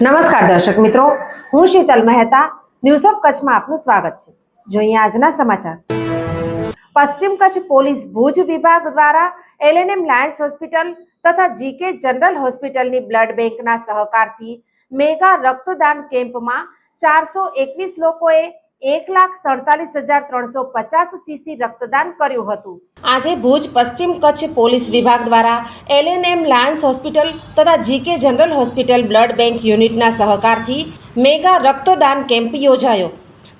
નમસ્કાર દર્શક મિત્રો, હું શીતલ મહેતા ન્યૂઝ ઓફ કચ્છમાં આપનું સ્વાગત છે. જોઈએ આજના સમાચાર. પશ્ચિમ કચ્છ પોલીસ ભુજ વિભાગ દ્વારા એલએનએમ લાયન્સ હોસ્પિટલ તથા જીકે જનરલ હોસ્પિટલની બ્લડ બેંકના સહકારથી મેગા રક્તદાન કેમ્પમાં ચારસો એકવીસ લોકોએ એક લાખ સડતાલીસ હજાર ત્રણસો પચાસ સીસી રક્તદાન કર્યું હતું. આજે ભુજ પશ્ચિમ કચ્છ પોલીસ વિભાગ દ્વારા એલએનએમ લાયન્સ હોસ્પિટલ તથા GK general hospital blood bank યુનિટના સહકારથી મેગા રક્તદાન કેમ્પ યોજાયો.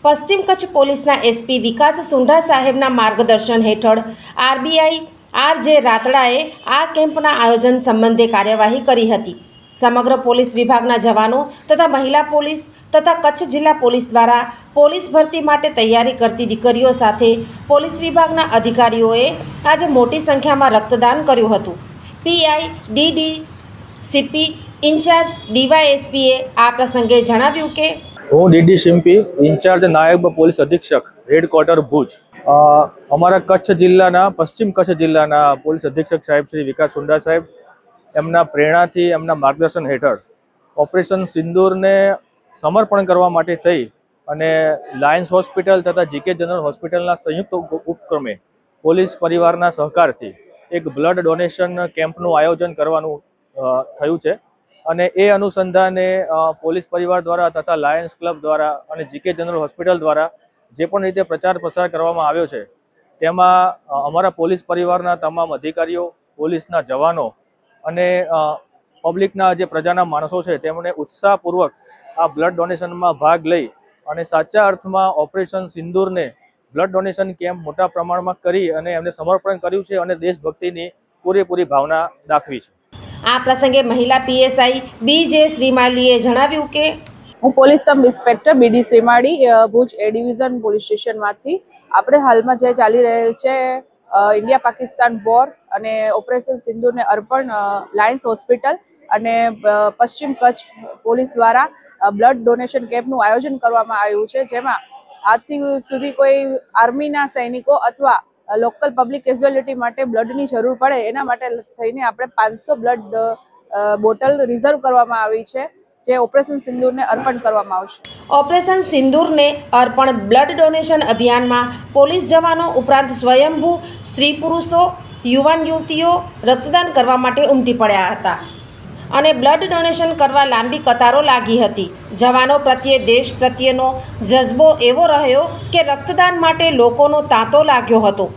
પશ્ચિમ કચ્છ પોલીસના એસપી વિકાસ સુંઢા સાહેબના માર્ગદર્શન હેઠળ આરબીઆઈ આર જે રાતડાએ આ કેમ્પના આયોજન સંબંધે કાર્યવાહી કરી હતી. સમગ્ર પોલીસ વિભાગના જવાનો તથા મહિલા પોલીસ તથા કચ્છ જિલ્લા પોલીસ દ્વારા પોલીસ ભરતી માટે તૈયારી કરતી દીકરીઓ સાથે પોલીસ વિભાગના અધિકારીઓએ આજે મોટી સંખ્યામાં રક્તદાન કર્યું હતું. પીઆઈ, ડીડી, સીપી, ઇન્ચાર્જ, ડીવાયએસપીએ આ પ્રસંગે જણાવ્યું કે હું ડીડી સિમ્પી ઇન્ચાર્જ, નાયબ પોલીસ અધિક્ષક હેડક્વાર્ટર ભુજ. અમારા કચ્છ જિલ્લાના, પશ્ચિમ કચ્છ જિલ્લાના પોલીસ અધિક્ષક સાહેબ શ્રી વિકાસ સુંડા સાહેબ એમના પ્રેરણાથી, એમના માર્ગદર્શન હેઠળ ઓપરેશન સિંદૂરને સમર્પણ કરવા માટે થઈ અને લાયન્સ હોસ્પિટલ તથા જીકે જનરલ હોસ્પિટલના સંયુક્ત ઉપક્રમે પોલીસ પરિવારના સહકારથી એક બ્લડ ડોનેશન કેમ્પનું આયોજન કરવાનું થયું છે. અને એ અનુસંધાને પોલીસ પરિવાર દ્વારા તથા લાયન્સ ક્લબ દ્વારા અને જીકે જનરલ હોસ્પિટલ દ્વારા જે પણ રીતે પ્રચાર પ્રસાર કરવામાં આવ્યો છે, તેમાં અમારા પોલીસ પરિવારના તમામ અધિકારીઓ, પોલીસના જવાનો અને પબ્લિકના જે પ્રજાના માણસો છે તેમણે ઉત્સાહપૂર્વક આ બ્લડ ડોનેશનમાં ભાગ લઈ અને સાચા અર્થમાં ઓપરેશન સિંદૂરને બ્લડ ડોનેશન કેમ્પ મોટા પ્રમાણમાં કરી અને એમને સમર્પણ કર્યું છે અને દેશભક્તિની પૂરેપૂરી ભાવના દાખવી છે. આ પ્રસંગે મહિલા પીએસઆઈ બી જે શ્રીમાલીએ જણાવ્યું કે હું police sub inspector BD Shrimali Bhuj A division police સ્ટેશનમાંથી. આપણે હાલમાં જે ચાલી રહેલ છે ઇન્ડિયા પાકિસ્તાન વોર અને ઓપરેશન સિંધુને અર્પણ લાયન્સ હોસ્પિટલ અને પશ્ચિમ કચ્છ પોલીસ દ્વારા બ્લડ ડોનેશન કેમ્પનું આયોજન કરવામાં આવ્યું છે, જેમાં આજથી સુધી કોઈ આર્મીના સૈનિકો અથવા લોકલ પબ્લિક કેઝ્યુઅલિટી માટે બ્લડની જરૂર પડે એના માટે થઈને આપણે પાંચસો બ્લડ બોટલ રિઝર્વ કરવામાં આવી છે, જે ઓપરેશન સિંદૂરને અર્પણ કરવામાં આવશે. ઓપરેશન સિંદૂરને અર્પણ બ્લડ ડોનેશન અભિયાનમાં પોલીસ જવાનો ઉપરાંત સ્વયંભૂ સ્ત્રી પુરુષો યુવાન યુવતીઓ રક્તદાન કરવા માટે ઉમટી પડ્યા હતા અને બ્લડ ડોનેશન કરવા લાંબી કતારો લાગી હતી. જવાનો પ્રત્યે, દેશ પ્રત્યેનો જજ્બો એવો રહ્યો કે રક્તદાન માટે લોકોનો તાંતો લાગ્યો હતો.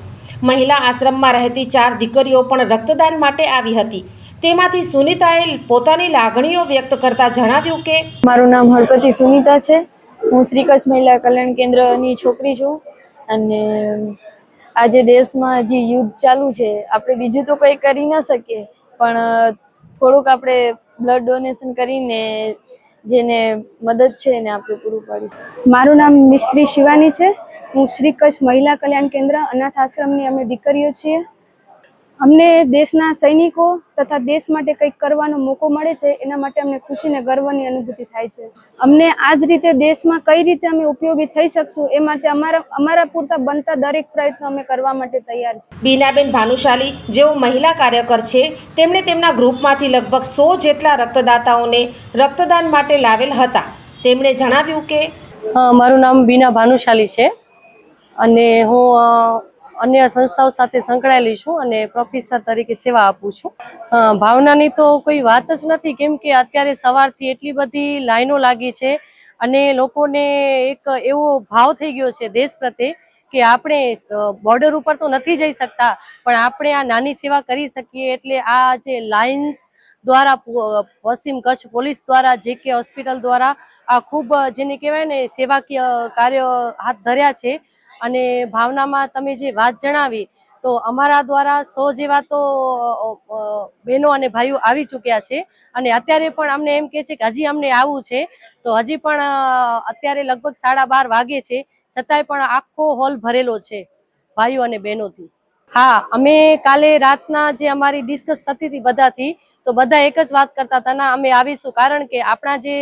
મહિલા આશ્રમમાં રહેતી ચાર દીકરીઓ પણ રક્તદાન માટે આવી હતી. તેમાંથી સુનિતાએ પોતાની લાગણીઓ વ્યક્ત કરતા જણાવ્યું કે, મારું નામ હળપતિ સુનીતા છે. હું શ્રી કચ્છ મહિલા કલ્યાણ કેન્દ્રની છોકરી છું અને આજે દેશમાં જે યુદ્ધ ચાલુ છે, આપણે બીજું તો કંઈ કરી ન શકીએ. પણ થોડુંક આપણે બ્લડ ડોનેશન કરીને જેને મદદ છે એને આપણે પૂરું પાડીશું મારું નામ મિસ્ત્રી શિવાની છે. હું શ્રી કચ્છ મહિલા કલ્યાણ કેન્દ્ર અનાથ આશ્રમની અમે દીકરીઓ છીએ. અમને દેશના સૈનિકો તથા દેશ માટે કંઈક કરવાનો મોકો મળે છે એના માટે અમને ખુશી અને ગર્વની અનુભૂતિ થાય છે. અમને આ જ રીતે દેશમાં કઈ રીતે અમે ઉપયોગી થઈ શકશું એ માટે અમારા અમારા પૂરતા બનતા દરેક પ્રયત્નો અમે કરવા માટે તૈયાર છે બીનાબેન ભાનુશાલી જેઓ મહિલા કાર્યકર છે તેમણે તેમના ગ્રુપમાંથી લગભગ સો જેટલા રક્તદાતાઓને રક્તદાન માટે લાવેલ હતા. તેમણે જણાવ્યું કે મારું નામ બીના ભાનુશાલી છે અને હું અન્ય સંસ્થાઓ સાથે સંકળાયેલી છું અને પ્રોફેસર તરીકે સેવા આપું છું. ભાવનાની તો કોઈ વાત જ નથી, કેમ કે અત્યારે સવારથી એટલી બધી લાઈનો લાગી છે અને લોકોને એક એવો ભાવ થઈ ગયો છે દેશ પ્રત્યે કે આપણે બોર્ડર ઉપર તો નથી જઈ શકતા, પણ આપણે આ નાની સેવા કરી શકીએ એટલે આ જે લાઇન્સ દ્વારા પશ્ચિમ કચ્છ પોલીસ દ્વારા, જે કે હોસ્પિટલ દ્વારા આ ખૂબ, જેને કહેવાય ને સેવાકીય કાર્ય હાથ ધર્યા છે અને ભાવનામાં તમે જે વાત જણાવી, તો અમારા દ્વારા સો જેવા તો બહેનો અને ભાઈઓ આવી ચૂક્યા છે. અને અત્યારે પણ અમને એમ કે છે કે હજી અમને આવવું છે. તો હજી પણ અત્યારે લગભગ સાડા બાર વાગે છે. છતાંય પણ આખો હોલ ભરેલો છે, ભાઈઓ અને બહેનોથી. હા, અમે કાલે રાતના જે અમારી ડિસ્કસ થતી હતી બધાથી તો બધા એક જ વાત કરતા હતા. ના, અમે આવીશું કારણ કે આપણા જે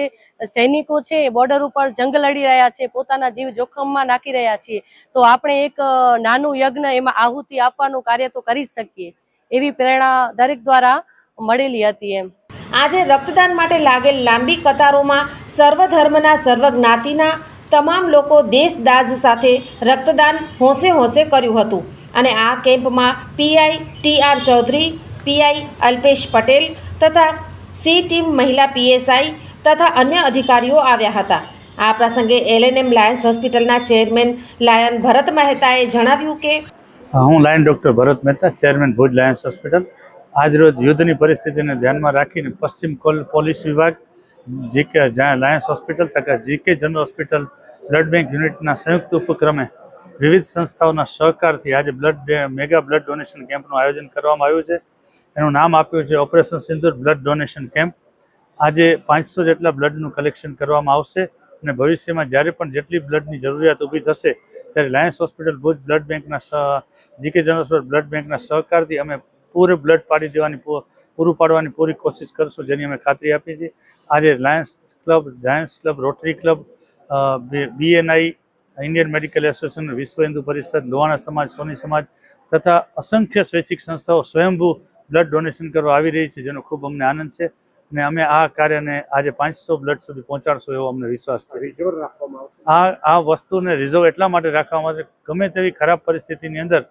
સૈનિકો છે એ બોર્ડર ઉપર જંગ લડી રહ્યા છે, પોતાના જીવ જોખમમાં નાખી રહ્યા છીએ. તો આપણે એક નાનું યજ્ઞ એમાં આહુતિ આપવાનું કાર્ય તો કરી શકીએ. એવી પ્રેરણા દરેક દ્વારા મળેલી હતી એમ. આજે રક્તદાન માટે લાગેલ લાંબી કતારોમાં સર્વધર્મના સર્વ જ્ઞાતિના તમામ લોકો દેશ દાજ સાથે રક્તદાન હોંશે હોંશે કર્યું હતું. અને આ કેમ્પમાં PI T R Chaudhary PI Alpesh Patel તથા સી ટીમ મહિલા પીએસઆઈ તથા અન્ય અધિકારીઓ આવ્યા હતા. આ પ્રસંગે એલએનએમ લાયન્સ હોસ્પિટલના ચેરમેન લાયન ભરત મહેતાએ જણાવ્યું કે હું lion doctor Bharat Mehta, chairman Bhuj Lions hospital. આજરોજ યુદ્ધની પરિસ્થિતિને ધ્યાનમાં રાખીને પશ્ચિમ પોલીસ વિભાગ, જીકે લાયન્સ હોસ્પિટલ તથા GK general hospital, blood bank યુનિટના સંયુક્ત ઉપક્રમે વિવિધ સંસ્થાઓના સહકારથી આજે બ્લડ મેગા બ્લડ ડોનેશન કેમ્પનું આયોજન કરવામાં આવ્યું છે. એનું નામ આપ્યું છે operation Sindoor blood donation camp. આજે પાંચસો જેટલા બ્લડનું કલેક્શન કરવામાં આવશે અને ભવિષ્યમાં જ્યારે પણ જેટલી બ્લડની જરૂરિયાત ઊભી થશે ત્યારે લાયન્સ હોસ્પિટલ ભુજ બ્લડ બેંકના જીકે જનરલ બ્લડ બેંકના સહકારથી અમે પૂરે બ્લડ પાડી દેવાની પૂરું પાડવાની પૂરી કોશિશ કરશું જેની અમે ખાતરી આપી છે. આજે Lions club Giants club, Rotary club BNI Indian medical association Vishwa Hindu Parishad Lohana સમાજ સોની સમાજ તથા અસંખ્ય સ્વૈચ્છિક સંસ્થાઓ સ્વયંભૂ બ્લડ ડોનેશન કરવા આવી રહી છે જેનો ખૂબ અમને આનંદ છે. અને અમે આ કાર્યને આજે પાંચસો બ્લડ સુધી પહોંચાડશું એવો અમને વિશ્વાસ છે. આ આ વસ્તુને રિઝર્વ એટલા માટે રાખવામાં આવે છે ગમે તેવી ખરાબ પરિસ્થિતિની અંદર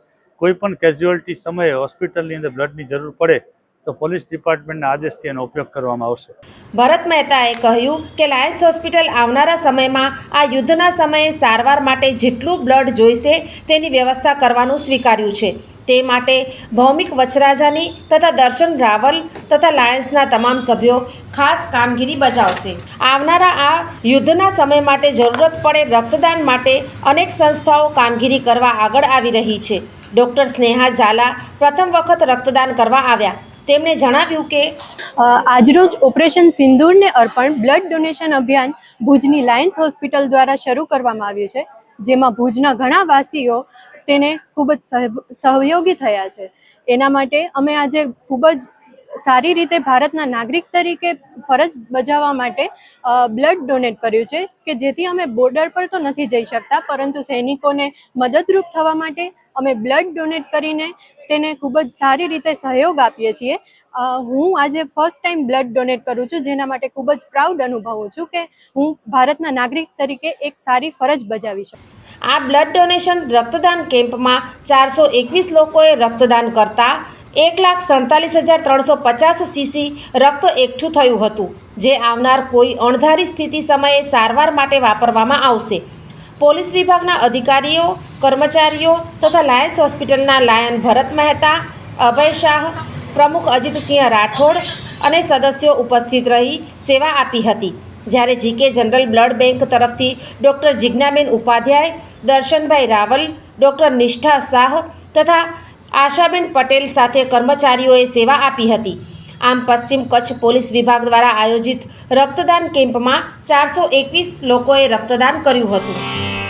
કોઈ પણ કેઝ્યુઅલિટી સમયે હોસ્પિટલની અંદર બ્લડની જરૂર પડે તો પોલીસ ડિપાર્ટમેન્ટના આદેશથી એનો ઉપયોગ કરવામાં આવશે. ભરત મહેતાએ કહ્યું કે લાયન્સ હોસ્પિટલ આવનારા સમયમાં આ યુદ્ધના સમયે સારવાર માટે જેટલું બ્લડ જોઈશે તેની વ્યવસ્થા કરવાનું સ્વીકાર્યું છે. તે માટે ભૌમિક વચરાજાની તથા દર્શન રાવલ તથા લાયન્સના તમામ સભ્યો ખાસ કામગીરી બજાવશે. આવનારા આ યુદ્ધના સમય માટે જરૂરત પડે રક્તદાન માટે અનેક સંસ્થાઓ કામગીરી કરવા આગળ આવી રહી છે. ડૉક્ટર સ્નેહા ઝાલા પ્રથમ વખત રક્તદાન કરવા આવ્યા. તેમણે જણાવ્યું કે આજરોજ ઓપરેશન સિંદૂરને અર્પણ બ્લડ ડોનેશન અભિયાન ભુજની લાયન્સ હોસ્પિટલ દ્વારા શરૂ કરવામાં આવ્યું છે, જેમાં ભુજના ઘણા વાસીઓ તેને ખૂબ જ સહ- સહયોગી થયા છે. એના માટે અમે આજે ખૂબ જ સારી રીતે ભારતના નાગરિક તરીકે ફરજ બજાવવા માટે બ્લડ ડોનેટ કર્યું છે, કે જેથી અમે બોર્ડર પર તો નથી જઈ શકતા, પરંતુ સૈનિકોને મદદરૂપ થવા માટે અમે બ્લડ ડોનેટ કરીને તેને ખૂબ જ સારી રીતે સહયોગ આપીએ છીએ. હું આજે ફર્સ્ટ ટાઈમ બ્લડ ડોનેટ કરું છું, જેના માટે ખૂબ જ પ્રાઉડ અનુભવું છું કે હું ભારતના નાગરિક તરીકે એક સારી ફરજ બજાવી શકું. આ બ્લડ ડોનેશન રક્તદાન કેમ્પમાં ચારસો એકવીસ લોકોએ રક્તદાન કરતા એક લાખ સડતાલીસ હજાર ત્રણસો પચાસ સીસી રક્ત એકઠું થયું હતું, જે આવનાર કોઈ અણધારી સ્થિતિ સમયે સારવાર માટે વાપરવામાં આવશે. પોલીસ વિભાગના અધિકારીઓ, કર્મચારીઓ તથા લાયન્સ હોસ્પિટલના લાયન ભરત મહેતા, અભય શાહ, પ્રમુખ અજીતસિંહ રાઠોડ અને સદસ્યો ઉપસ્થિત રહી સેવા આપી હતી. જ્યારે જીકે જનરલ બ્લડ બેંક તરફથી ડૉક્ટર જિજ્ઞાબેન ઉપાધ્યાય, દર્શનભાઈ રાવલ, ડૉક્ટર નિષ્ઠા શાહ તથા આશાબેન પટેલ સાથે કર્મચારીઓએ સેવા આપી હતી. આમ પશ્ચિમ કચ્છ પોલીસ વિભાગ દ્વારા આયોજિત રક્તદાન કેમ્પમાં ચારસો એકવીસ લોકોએ રક્તદાન કર્યું હતું.